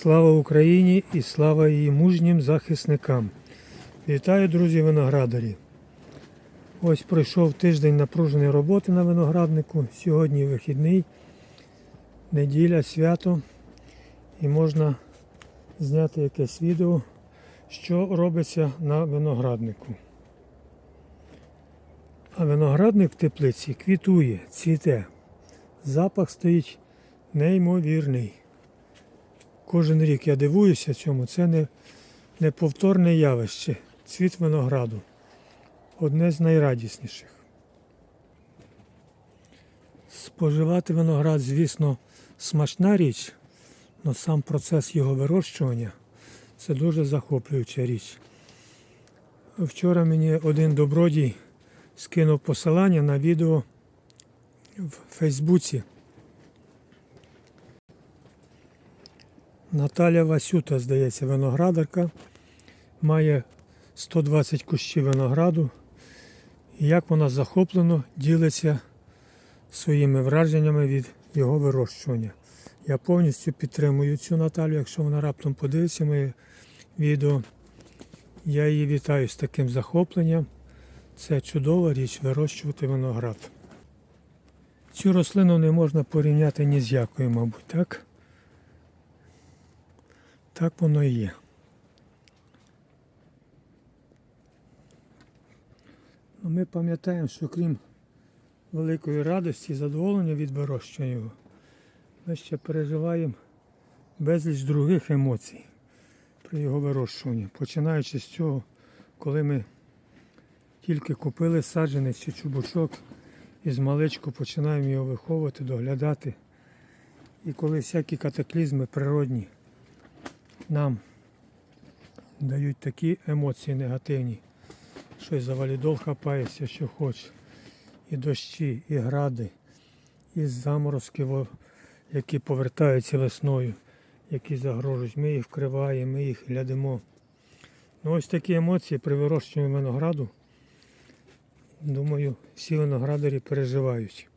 Слава Україні і слава її мужнім захисникам. Вітаю, друзі, виноградарі. Ось пройшов тиждень напруженої роботи на винограднику. Сьогодні вихідний, неділя, свято. І можна зняти якесь відео, що робиться на винограднику. А виноградник в теплиці квітує, цвіте. Запах стоїть неймовірний. Кожен рік я дивуюся цьому. Це не неповторне явище. Цвіт винограду. Одне з найрадісніших. Споживати виноград, звісно, смачна річ, але сам процес його вирощування це дуже захоплююча річ. Вчора мені один добродій скинув посилання на відео в Фейсбуці. Наталя Васюта, здається, виноградарка, має 120 кущів винограду. І як вона захоплено ділиться своїми враженнями від його вирощування. Я повністю підтримую цю Наталю, якщо вона раптом подивиться моє відео. Я її вітаю з таким захопленням. Це чудова річ вирощувати виноград. Цю рослину не можна порівняти ні з якою, мабуть, так? Так воно і є. Ну, Ми пам'ятаємо, що крім великої радості і задоволення від вирощування його, ми ще переживаємо безліч других емоцій при його вирощуванні. Починаючи з цього, коли ми тільки купили саджанець чи чубучок і з маличку починаємо його виховувати, доглядати. І коли всякі катаклізми природні нам дають такі емоції негативні, що і за валідол хапаєшся, що хочеш. І дощі, і гради, і заморозки, які повертаються весною, які загрожують. Ми їх вкриваємо, ми їх глядимо. Ну, ось такі емоції при вирощуванні винограду, думаю, всі виноградарі переживають.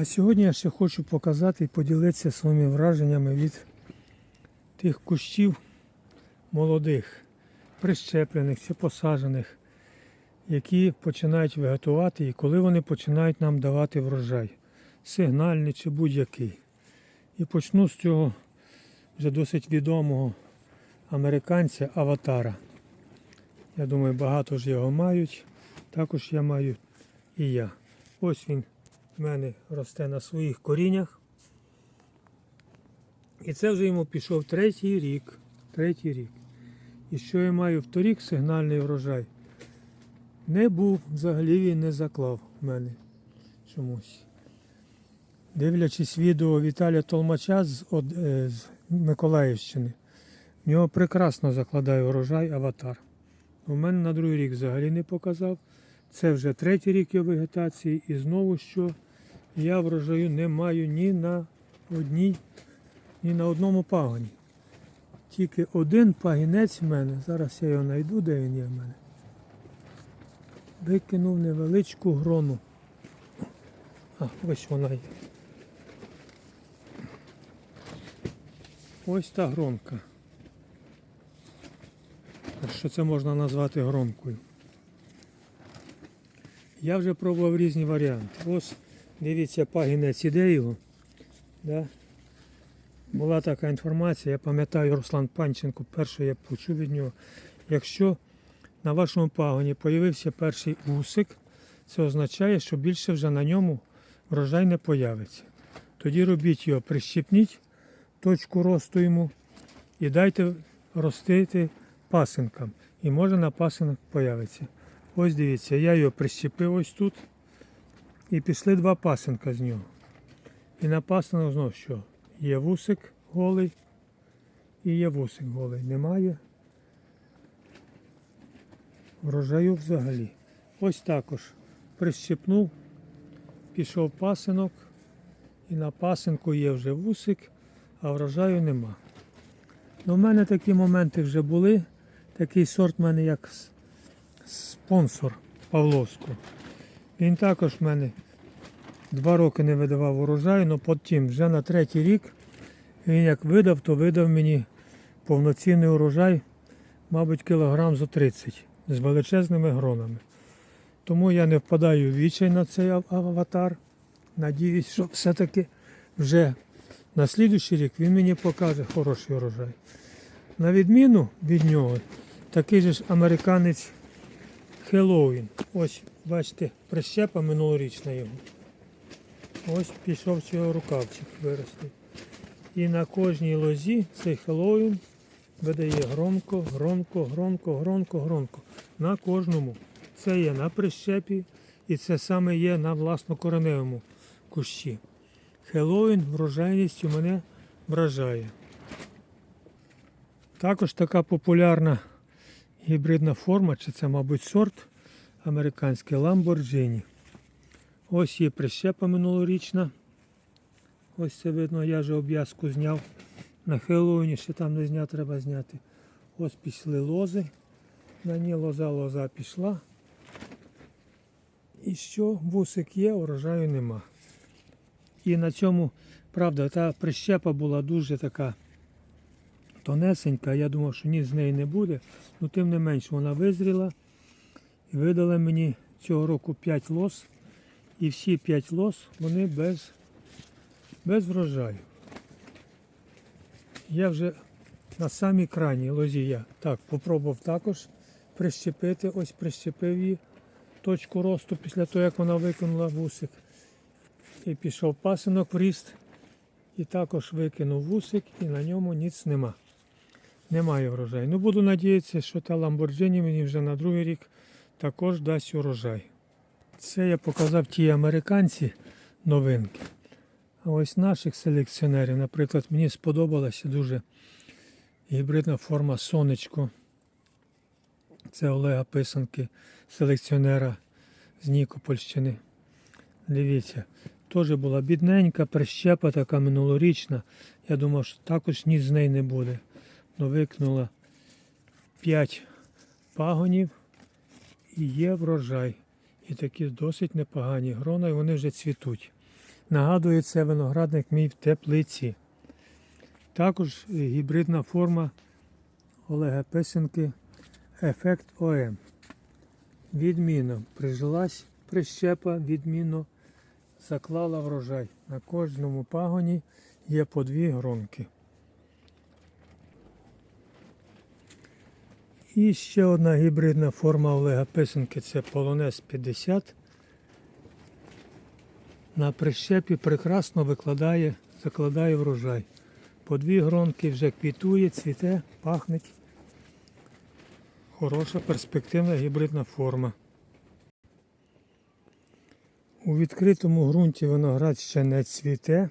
А сьогодні я ще хочу показати і поділитися своїми враженнями від тих кущів молодих, прищеплених чи посаджених, які починають вегетувати і коли вони починають нам давати врожай, сигнальний чи будь-який. І почну з цього вже досить відомого американця Аватара. Я думаю, багато ж його мають. Також я маю і я. Ось він в мене росте на своїх коріннях. І це вже йому пішов третій рік. Третій рік. І що я маю вторік сигнальний врожай? Не був, взагалі він не заклав в мене чомусь. Дивлячись відео Віталія Толмача з, е, з Миколаївщини, в нього прекрасно закладає врожай аватар. У мене на другий рік взагалі не показав. Це вже третій рік його вегетації, і знову що я врожаю не маю ні на одній, ні на одному пагоні. Тільки один пагінець в мене, зараз я його знайду, де він є в мене. Викинув невеличку грону. А, ось вона є. Ось та гронка. Що це можна назвати гронкою? Я вже пробував різні варіанти. Ось дивіться, пагінець іде його. Да? Була така інформація, я пам'ятаю Руслан Панченко, перше я почув від нього. Якщо на вашому пагоні появився перший вусик, це означає, що більше вже на ньому врожай не появиться. Тоді робіть його, прищепніть точку росту йому і дайте ростити пасинкам. І може на пасинок появиться. Ось дивіться, я його прищепив ось тут. І пішли два пасинка з нього. І на пасинок знову що? Є вусик голий і є вусик голий. Немає врожаю взагалі. Ось також прищепнув, пішов пасинок, і на пасинку є вже вусик, а врожаю нема. Ну, в мене такі моменти вже були. Такий сорт в мене як спонсор Павловського. Він також в мене Два роки не видавав урожай, але потім вже на третій рік він як видав, то видав мені повноцінний урожай, мабуть, кілограм зо 30 з величезними гронами. Тому я не впадаю в відчай на цей аватар. Надіюсь, що все-таки вже на слідуючий рік він мені покаже хороший урожай. На відміну від нього, такий же ж американець Хеллоуін. Ось, бачите, прищепа минулорічна його. Ось пішов цього рукавчик вирости. І на кожній лозі цей Хеллоуін видає громко, громко, громко, громко, громко. На кожному. Це є на прищепі і це саме є на власнокореневому кущі. Хеллоуін врожайністю мене вражає. Також така популярна гібридна форма, чи це, мабуть, сорт американський Lamborghini. Ось є прищепа минулорічна. Ось це видно, я вже обв'язку зняв. На Хеллоуіні ще там не зняв, треба зняти. Ось пішли лози. На ній лоза лоза пішла. І що, вусик є, урожаю нема. І на цьому, правда, та прищепа була дуже така тонесенька. Я думав, що ні з неї не буде. Ну тим не менш вона визріла і видала мені цього року 5 лос. І всі 5 лос вони без, без врожаю. Я вже на самій крайній лозі я так попробував також прищепити. Ось прищепив її точку росту після того, як вона викинула вусик. І пішов пасинок в ріст. І також викинув вусик, і на ньому ніц нема. Немає врожаю. Ну буду надіятися, що та Lamborghini мені вже на другий рік також дасть урожай. Це я показав ті американці новинки. А ось наших селекціонерів, наприклад, мені сподобалася дуже гібридна форма сонечко. Це Олега Писанки, селекціонера з Нікопольщини. Дивіться, теж була бідненька, прищепа така минулорічна. Я думав, що також ні з неї не буде. Но викнула 5 пагонів і є врожай. І такі досить непогані грона, і вони вже цвітуть. Нагадує це виноградник мій в теплиці. Також гібридна форма Олега Писенки Ефект ОМ. Відмінно прижилась прищепа, відмінно заклала врожай. На кожному пагоні є по дві гронки. І ще одна гібридна форма Олега Писанки це Полонез 50. На прищепі прекрасно викладає, закладає врожай. По дві гронки вже квітує, цвіте, пахнеть. Хороша перспективна гібридна форма. У відкритому ґрунті виноград ще не цвіте.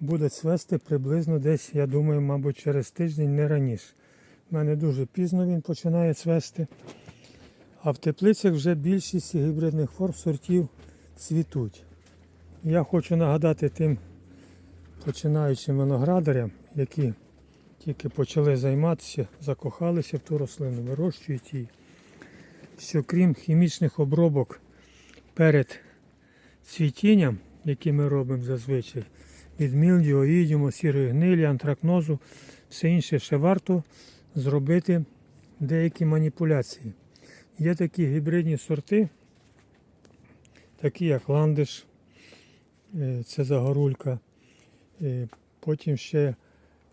Буде цвести приблизно десь, я думаю, мабуть, через тиждень, не раніше. У мене дуже пізно він починає цвести. А в теплицях вже більшість гібридних форм сортів цвітуть. Я хочу нагадати тим починаючим виноградарям, які тільки почали займатися, закохалися в ту рослину, вирощують її, що крім хімічних обробок перед цвітінням, які ми робимо зазвичай, від мілдію, оїдіуму, сірої гнилі, антракнозу, все інше ще варто зробити деякі маніпуляції. Є такі гібридні сорти, такі як ландиш, е, це загорулька, е, потім ще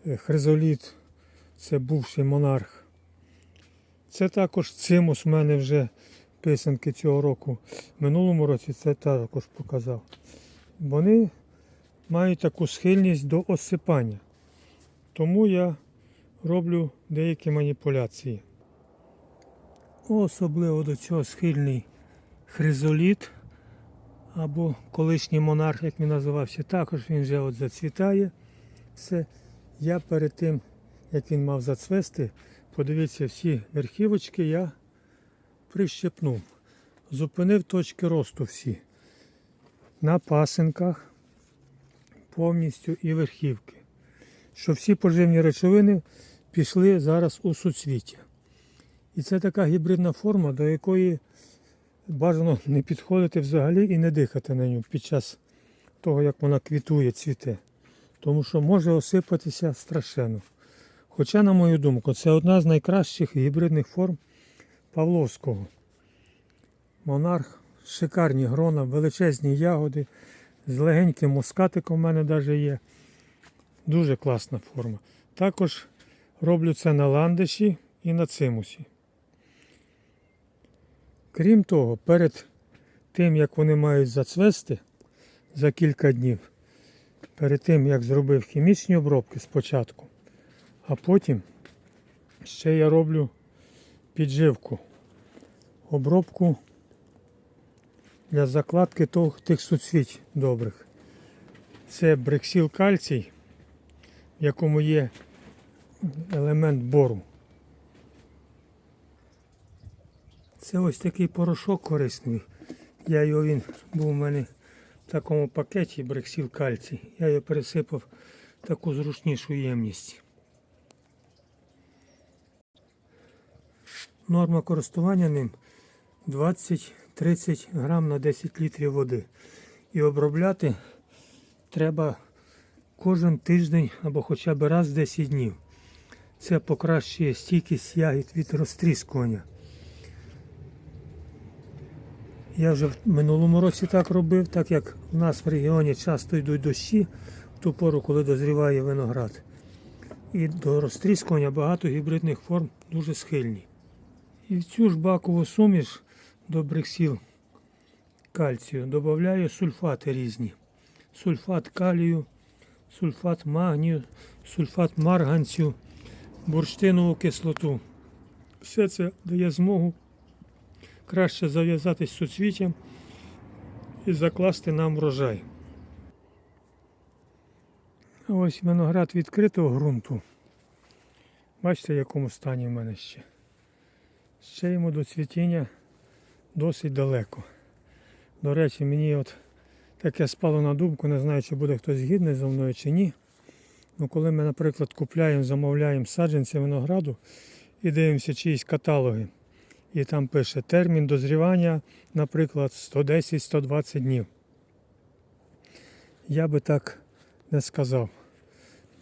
е, хризоліт, це бувший монарх. Це також цимус в мене вже писанки цього року. Минулому році це також показав. Вони мають таку схильність до осипання. Тому я роблю деякі маніпуляції. Особливо до цього схильний хризоліт або колишній монарх, як він називався, також він вже от зацвітає. Все. Я перед тим, як він мав зацвести, подивіться, всі верхівочки я прищепнув. Зупинив точки росту всі. На пасинках повністю і верхівки. Що всі поживні речовини пішли зараз у суцвіття. І це така гібридна форма, до якої бажано не підходити взагалі і не дихати на нього під час того, як вона квітує, цвіте. Тому що може осипатися страшенно. Хоча, на мою думку, це одна з найкращих гібридних форм Павловського. Монарх, шикарні грона, величезні ягоди, з легеньким мускатиком в мене навіть є. Дуже класна форма. Також роблю це на ландиші і на цимусі. Крім того, перед тим, як вони мають зацвести за кілька днів, перед тим, як зробив хімічні обробки спочатку, а потім ще я роблю підживку, обробку для закладки тих суцвіть добрих. Це брексіл кальцій, в якому є елемент бору. Це ось такий порошок корисний. Я його він був у мене в такому пакеті брексіл кальцій. Я його пересипав в таку зручнішу ємність. Норма користування ним 20-30 грам на 10 літрів води. І обробляти треба кожен тиждень або хоча б раз в 10 днів. Це покращує стійкість ягід від розтріскування. Я вже в минулому році так робив, так як в нас в регіоні часто йдуть дощі в ту пору, коли дозріває виноград. І до розтріскування багато гібридних форм дуже схильні. І в цю ж бакову суміш до брексіл кальцію додаю сульфати різні. Сульфат калію, сульфат магнію, сульфат марганцю, бурштинову кислоту. Все це дає змогу краще зав'язатись з суцвіттям і закласти нам врожай. Ось виноград відкритого ґрунту. Бачите, в якому стані в мене ще. Ще йому до цвітіння досить далеко. До речі, мені от таке спало на думку, не знаю, чи буде хтось згідний зі мною чи ні. Ну, коли ми, наприклад, купляємо, замовляємо саджанці винограду і дивимося чиїсь каталоги, і там пише термін дозрівання, наприклад, 110-120 днів. Я би так не сказав.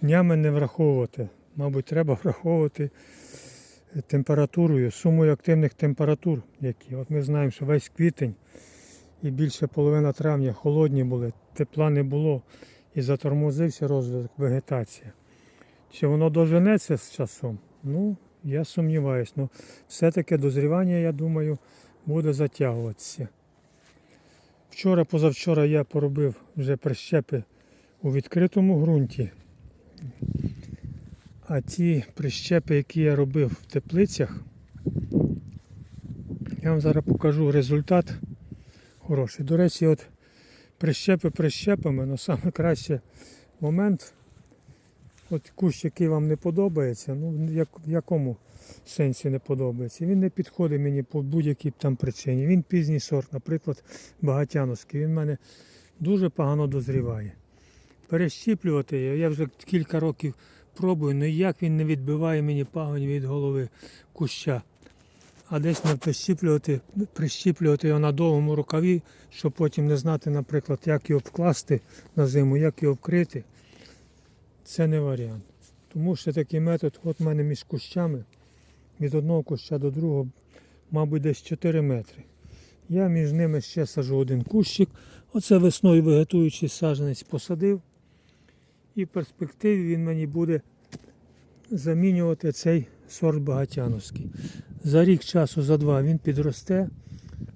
Днями не враховувати. Мабуть, треба враховувати температурою, сумою активних температур, які. От ми знаємо, що весь квітень і більше половина травня холодні були, тепла не було і затормозився розвиток вегетації. Чи воно доженеться з часом? Ну, я сумніваюся. Ну, все-таки дозрівання, я думаю, буде затягуватися. Вчора, позавчора я поробив вже прищепи у відкритому ґрунті. А ті прищепи, які я робив в теплицях, я вам зараз покажу результат хороший. До речі, от прищепи прищепами, але краще момент, от кущ, який вам не подобається, ну як, в якому сенсі не подобається. Він не підходить мені по будь-якій там причині. Він пізній сорт, наприклад, багатяновський. Він в мене дуже погано дозріває. Перещіплювати його, я вже кілька років пробую, але як він не відбиває мені пагонь від голови куща. А десь не прищіплювати, прищіплювати його на довгому рукаві, щоб потім не знати, наприклад, як його вкласти на зиму, як його вкрити. Це не варіант. Тому що такий метод, от в мене між кущами, від одного куща до другого, мабуть, десь 4 метри. Я між ними ще сажу один кущик. Оце весною вегетуючий саджанець посадив. І в перспективі він мені буде замінювати цей сорт багатяновський. За рік часу, за два він підросте,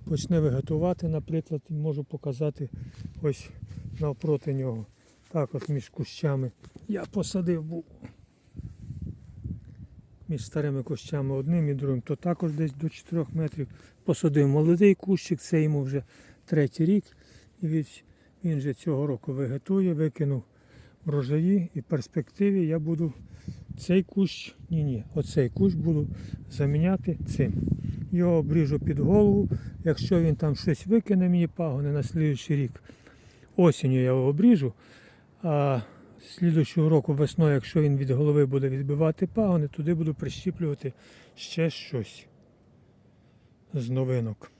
почне вегетувати, наприклад, можу показати ось навпроти нього. Так от між кущами. Я посадив був між старими кущами одним і другим, то також десь до 4 метрів посадив молодий кущик, це йому вже третій рік. І він вже цього року вегетує, викинув врожаї і в перспективі я буду цей кущ, ні, ні, оцей кущ буду заміняти цим. Його обріжу під голову. Якщо він там щось викине мені пагони на слідуючий рік, осінню я його обріжу, а слідуючого року весною, якщо він від голови буде відбивати пагони, туди буду прищіплювати ще щось з новинок.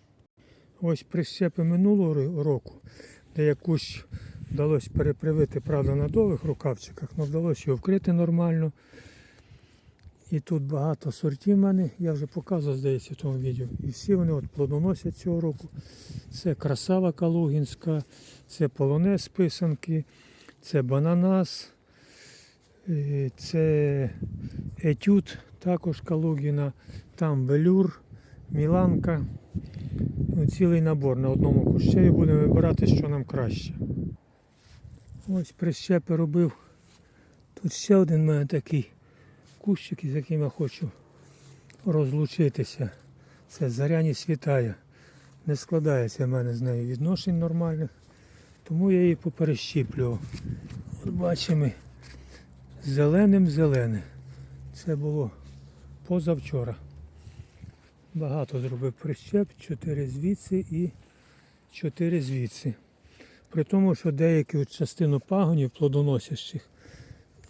Ось прищепи минулого року, де я кущ Вдалося перепривити, правда, на довгих рукавчиках, але вдалося його вкрити нормально. І тут багато сортів в мене, я вже показував, здається, в тому відео. І всі вони от плодоносять цього року. Це красава калугінська, це полонез писанки, це бананас, е, це етюд, також калугіна, там велюр, міланка. Ну, Цілий набор на одному кущеві будемо вибирати, що нам краще. Ось прищепи робив. Тут ще один в мене такий кущик, з яким я хочу розлучитися. Це заряні світає. Не складається в мене з нею відношень нормальних, тому я її поперещіплював. От бачимо, зеленим-зелене. Це було позавчора. Багато зробив прищеп, 4 звідси і 4 звідси. При тому, що деякі частину пагонів плодоносящих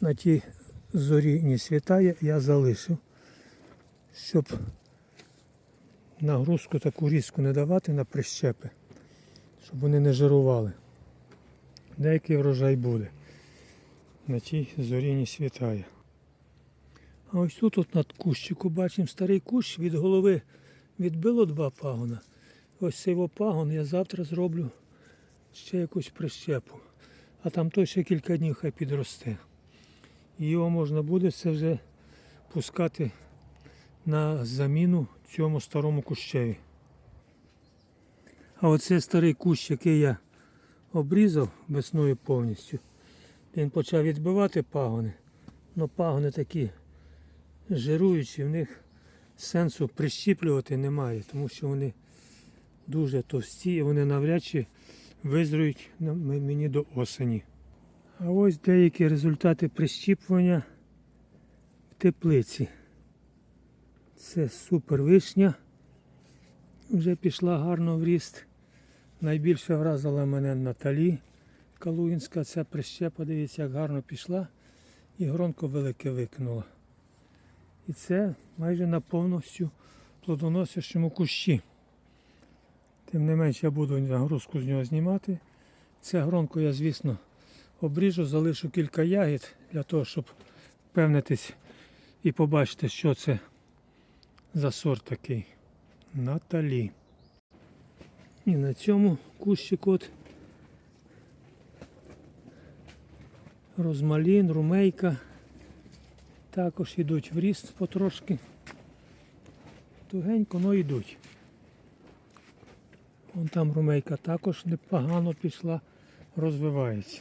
на тій зорі не світає, я залишив, щоб нагрузку таку різку не давати на прищепи, щоб вони не жирували. Деякий врожай буде. На тій зорі не світає. А ось тут от над кущику бачимо старий кущ від голови відбило два пагона. Ось цей пагон я завтра зроблю ще якусь прищепу. А там той ще кілька днів хай підросте. І його можна буде це вже пускати на заміну цьому старому кущеві. А оце старий кущ, який я обрізав весною повністю. Він почав відбивати пагони. але пагони такі жируючі, в них сенсу прищіплювати немає, тому що вони дуже товсті і вони навряд чи визрують мені до осені. А ось деякі результати прищіпування в теплиці. Це супер вишня. Вже пішла гарно в ріст. Найбільше вразила мене Наталі Калуїнська. Ця прищепа, дивіться, як гарно пішла і гронко велике викинула. І це майже на повністю плодоносящому кущі. Тим не менше я буду нагрузку з нього знімати. Це гронко я, звісно, обріжу, залишу кілька ягід для того, щоб впевнитись і побачити, що це за сорт такий. Наталі. І на цьому кущику от розмалін, румейка також йдуть в ріст потрошки. Тугенько, но йдуть. Вон там румейка також непогано пішла, розвивається.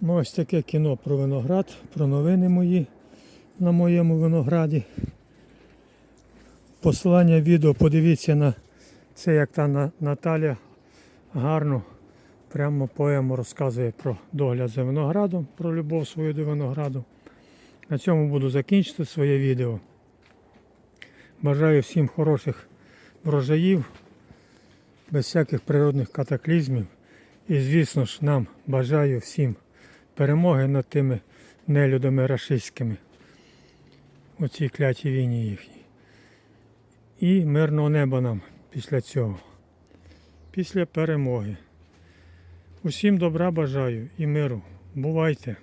Ну, ось таке кіно про виноград, про новини мої на моєму винограді. Посилання відео подивіться на це, як та На- Наталя гарно прямо поему розказує про догляд за виноградом, про любов свою до винограду. На цьому буду закінчити своє відео. Бажаю всім хороших врожаїв, без всяких природних катаклізмів. І, звісно ж, нам бажаю всім перемоги над тими нелюдами рашистськими у цій клятій війні їхній. І мирного неба нам після цього. Після перемоги. Усім добра бажаю і миру. Бувайте!